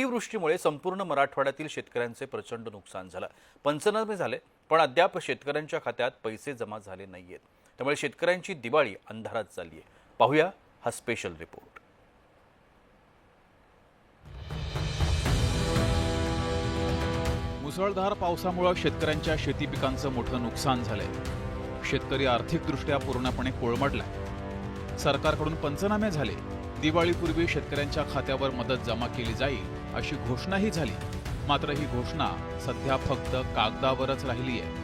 अतिवृष्टीमुळे संपूर्ण मराठवाड्यातील शेतकऱ्यांचे प्रचंड नुकसान झालं. पंचनामे झाले पण अद्याप शेतकऱ्यांच्या खात्यात पैसे जमा झाले नाहीयेत. त्यामुळे शेतकऱ्यांची दिवाळी अंधारात चालली आहे. पाहूया हा स्पेशल रिपोर्ट मुसळधार पावसामुळे शेतकऱ्यांच्या शेती पिकांचं मोठं नुकसान झालंय. शेतकरी आर्थिकदृष्ट्या पूर्णपणे कोळमडलाय. सरकारकडून पंचनामे झाले. दिवाळीपूर्वी शेतकऱ्यांच्या खात्यावर मदत जमा केली जाईल अशी घोषणाही झाली. मात्र ही घोषणा सध्या फक्त कागदावरच राहिली आहे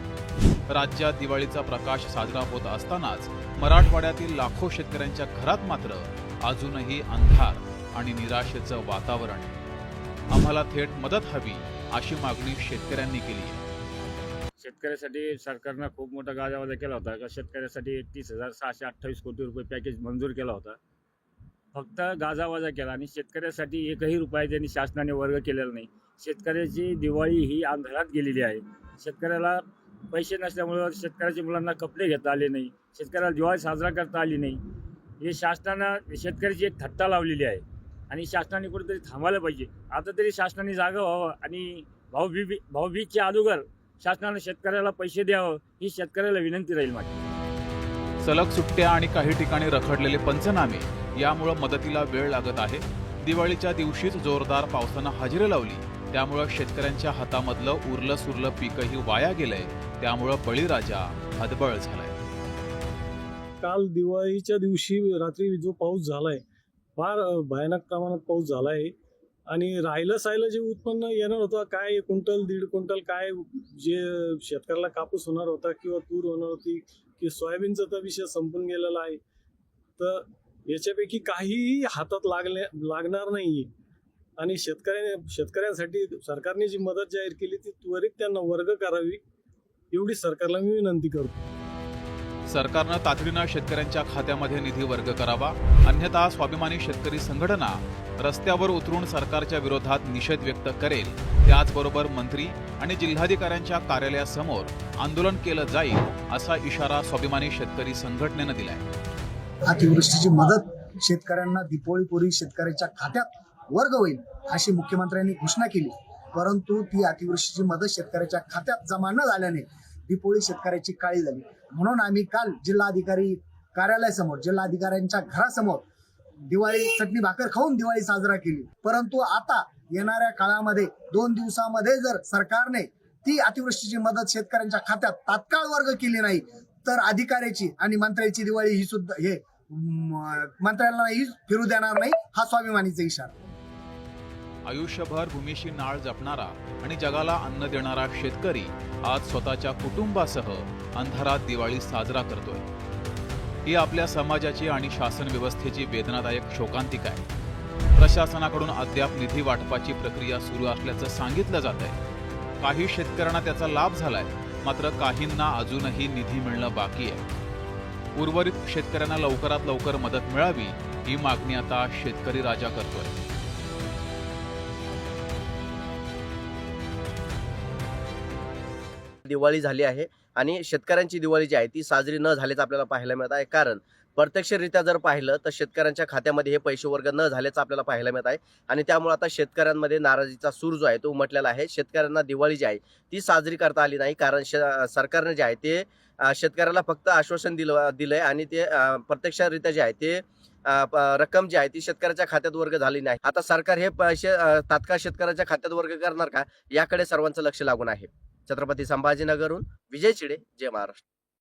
राज्यात दिवाळीचा प्रकाश साजरा होत असतानाच मराठवाड्यातील लाखो शेतकऱ्यांच्या घरात मात्र अजूनही अंधार आणि निराशेचं वातावरण आम्हाला थेट मदत हवी अशी मागणी शेतकऱ्यांनी केली आहे. शेतकऱ्यासाठी सरकारनं खूप मोठा गाजावाजा केला होता. का शेतकऱ्यासाठी तीस हजार सहाशे अठ्ठावीस कोटी रुपये पॅकेज मंजूर केला होता. फक्त गाजावाजा केला आणि शेतकऱ्यासाठी एकही रुपया त्यांनी शासनाने वर्ग केलेला नाही. शेतकऱ्याची दिवाळी ही अंधारात गेलेली आहे. शेतकऱ्याला पैसे नसल्यामुळं शेतकऱ्याच्या मुलांना कपडे घेता आले नाही. शेतकऱ्याला दिवाळी साजरा करता आली नाही. हे शासनानं शेतकऱ्याची एक थट्टा लावलेली आहे. आणि शासनाने कुठेतरी थांबायला पाहिजे. आता तरी शासनाने जागा व्हावं आणि भाऊबी भाऊबीजच्या अगोदर शासनानं शेतकऱ्याला पैसे द्यावं ही शेतकऱ्याला विनंती राहील माझी. सलग सुट्ट्या आणि काही ठिकाणी रखडलेले पंचनामे यामुळं मदतीला वेळ लागत आहे. दिवाळीच्या दिवशीच जोरदार पावसानं हजेरी लावली. त्यामुळं शेतकऱ्यांच्या हातामधलं उरलं सुरलं पीकही वाया गेलंय. त्यामुळं बळीराजा हदबळ झालाय. काल दिवाळीच्या दिवशी रात्री जो पाऊस झालाय फार भयानक प्रमाणात पाऊस झालाय. आणि राहिलं सायलं जे उत्पन्न येणार होतं काय क्विंटल दीड क्विंटल काय जे शेतकऱ्याला कापूस होणार होता किंवा तूर होणार होती की सोयाबीनचा तर विषय संपून गेलेला आहे. तर याच्यापैकी काहीही हातात लागले लागणार नाही आणि शेतकऱ्याने शेतकऱ्यांसाठी सरकारने जी मदत जाहीर केली ती त्वरित त्यांना वर्ग करावी एवढी सरकारला मी विनंती करतो. सरकारनं तातडीनं शेतकऱ्यांच्या खात्यामध्ये निधी वर्ग करावा. अन्यथा स्वाभिमानी शेतकरी संघटना रस्त्यावर उतरून सरकारच्या विरोधात निषेध व्यक्त करेल. त्याचबरोबर मंत्री आणि जिल्हाधिकाऱ्यांच्या कार्यालयासमोर आंदोलन केलं जाईल असा इशारा स्वाभिमानी शेतकरी संघटनेनं दिलाय. अतिवृष्टीची मदत शेतकऱ्यांना दिपोळीपूर्वी शेतकऱ्याच्या खात्यात वर्ग होईल अशी मुख्यमंत्र्यांनी घोषणा केली. परंतु ती अतिवृष्टीची मदत शेतकऱ्याच्या खात्यात जमा न झाल्याने दिपोळी शेतकऱ्याची काळी झाली. म्हणून आम्ही काल जिल्हाधिकारी कार्यालयासमोर जिल्हाधिकाऱ्यांच्या घरासमोर दिवाळी चटणी भाकर खाऊन दिवाळी साजरा केली. परंतु आता येणाऱ्या काळामध्ये दोन दिवसामध्ये जर सरकारने ती अतिवृष्टीची मदत शेतकऱ्यांच्या खात्यात तात्काळ वर्ग केली नाही तर अधिकाऱ्याची आणि मंत्र्याची दिवाळी ही सुद्धा हे म, मंत्र्यांनाही फिरू देणार नाही हा स्वाभिमानीचा इशारा. आयुष्यभर भूमीशी नाळ जपणारा आणि जगाला अन्न देणारा शेतकरी आज स्वतःच्या कुटुंबासह अंधारात दिवाळी साजरा करतोय. ही आपल्या समाजाची आणि शासन व्यवस्थेची वेदनादायक शोकांतिका आहे. प्रशासनाकडून अद्याप निधी वाटपाची प्रक्रिया सुरू असल्याचं सांगितलं जात आहे. काही शेतकऱ्यांना त्याचा लाभ झालाय मात्र काहींना अजूनही निधी मिळणं बाकी आहे. उर्वरित शेतकऱ्यांना लवकरात लवकर मदत मिळावी ही मागणी आता शेतकरी राजा करतोय. दिवाळी झाली आहे. आणि शेतकऱ्यांची दिवाळी जी आहे ती साजरी न झाल्याचं आपल्याला पाहायला मिळत आहे. कारण प्रत्यक्षरित्या जर पाहिलं तर शेतकऱ्यांच्या खात्यामध्ये हे पैसे वर्ग न झाल्याचं आपल्याला पाहायला मिळत आहे. आणि त्यामुळे आता शेतकऱ्यांमध्ये नाराजीचा सूर जो आहे तो उमटलेला आहे. शेतकऱ्यांना दिवाळी जी आहे ती साजरी करता आली नाही. कारण सरकारने जे आहे ते शेतकऱ्याला फक्त आश्वासन दिलं दिलंय आणि ते प्रत्यक्षरित्या जे आहे ते प- रक्कम जी आहे ती शेतकऱ्याच्या खात्यात वर्ग झाली नाही. आता सरकार हे पैसे तात्काळ शेतकऱ्याच्या खात्यात वर्ग करणार का? याकडे सर्वांचं लक्ष लागून आहे. छत्रपती संभाजीनगरहून विजय चिडे जय महाराष्ट्र.